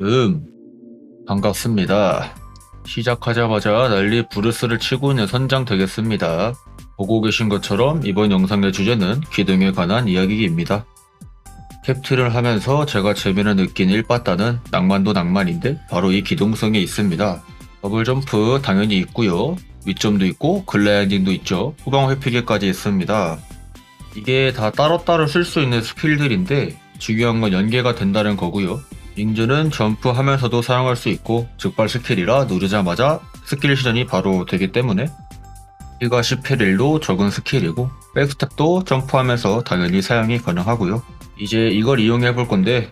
음, 반갑습니다. 시작하자마자 난리 부르스를 치고 있는 선장 되겠습니다. 보고 계신 것처럼 이번 영상의 주제는 기둥에 관한 이야기입니다. 캡틴을 하면서 제가 재미를 느낀 일바다는 낭만도 낭만인데 바로 이 기동성에 있습니다. 더블 점프 당연히 있고요. 위점도 있고 글라이딩도 있죠. 후방 회피기까지 있습니다. 이게 다 따로따로 쓸 수 있는 스킬들인데 중요한 건 연계가 된다는 거고요. 윙즈는 점프하면서도 사용할 수 있고 즉발 스킬이라 누르자마자 스킬 시전이 바로 되기 때문에 피가 10페릴도 적은 스킬이고 백스텝도 점프하면서 당연히 사용이 가능하고요. 이제 이걸 이용해 볼 건데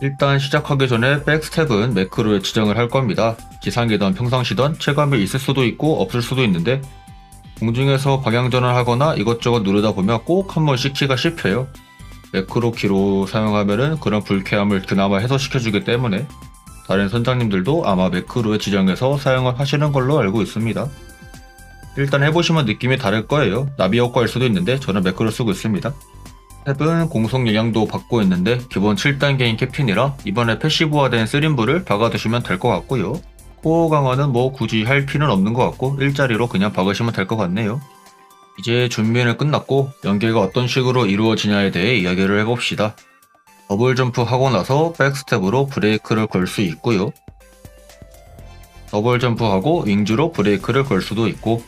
일단 시작하기 전에 백스텝은 매크로에 지정을 할 겁니다. 지상이든 평상시든 체감이 있을 수도 있고 없을 수도 있는데 공중에서 방향전을 하거나 이것저것 누르다 보면 꼭 한 번씩 키가 씹혀요. 매크로 키로 사용하면은 그런 불쾌함을 그나마 해소시켜주기 때문에 다른 선장님들도 아마 매크로에 지정해서 사용을 하시는 걸로 알고 있습니다. 일단 해보시면 느낌이 다를 거예요. 나비 효과일 수도 있는데 저는 매크로 쓰고 있습니다. 탭은 공속 영향도 받고 있는데 기본 7단계인 캡틴이라 이번에 패시브화된 쓰림부를 박아두시면 될 것 같고요. 코어 강화는 뭐 굳이 할 필요는 없는 것 같고 일자리로 그냥 박으시면 될 것 같네요. 이제 준비는 끝났고 연계가 어떤 식으로 이루어지냐에 대해 이야기를 해봅시다. 더블 점프 하고 나서 백스텝으로 브레이크를 걸 수 있고요. 더블 점프하고 윙즈로 브레이크를 걸 수도 있고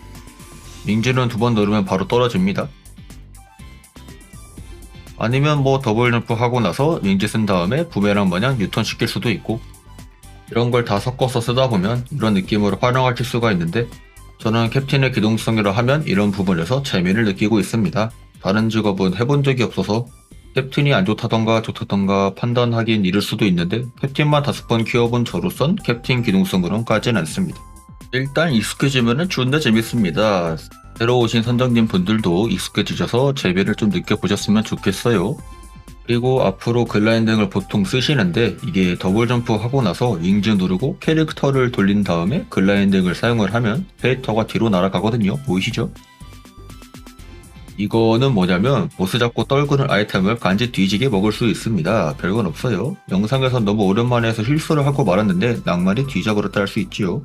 윙즈는 두 번 누르면 바로 떨어집니다. 아니면 뭐 더블 점프 하고 나서 윙즈 쓴 다음에 부메랑 마냥 유턴 시킬 수도 있고 이런 걸 다 섞어서 쓰다 보면 이런 느낌으로 활용하실 수가 있는데 저는 캡틴의 기동성이라 하면 이런 부분에서 재미를 느끼고 있습니다. 다른 직업은 해본 적이 없어서 캡틴이 안 좋다던가 좋다던가 판단하긴 이를 수도 있는데 캡틴만 다섯 번 키워본 저로선 캡틴 기동성으로는 까진 않습니다. 일단 익숙해지면 존나 재밌습니다. 새로 오신 선장님 분들도 익숙해지셔서 재미를 좀 느껴보셨으면 좋겠어요. 그리고 앞으로 글라인딩을 보통 쓰시는데 이게 더블 점프 하고 나서 윙즈 누르고 캐릭터를 돌린 다음에 글라인딩을 사용을 하면 캐릭터가 뒤로 날아가거든요. 보이시죠? 이거는 뭐냐면 보스 잡고 떨구는 아이템을 간지 뒤지게 먹을 수 있습니다. 별건 없어요. 영상에선 너무 오랜만에 해서 실수를 하고 말았는데 낭만이 뒤져버렸다 할 수 있지요.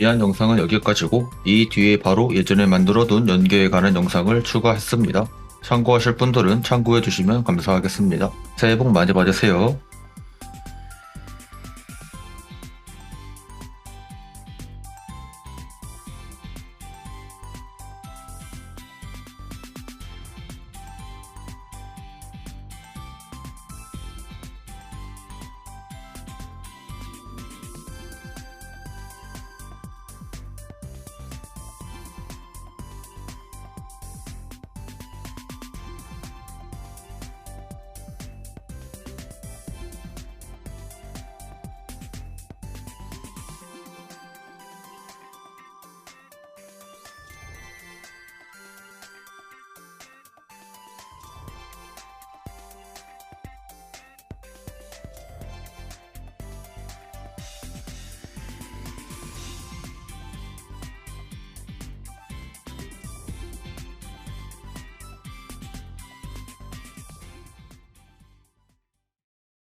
이한 영상은 여기까지고 이 뒤에 바로 예전에 만들어 둔 연계에 관한 영상을 추가했습니다. 참고하실 분들은 참고해 주시면 감사하겠습니다. 새해 복 많이 받으세요.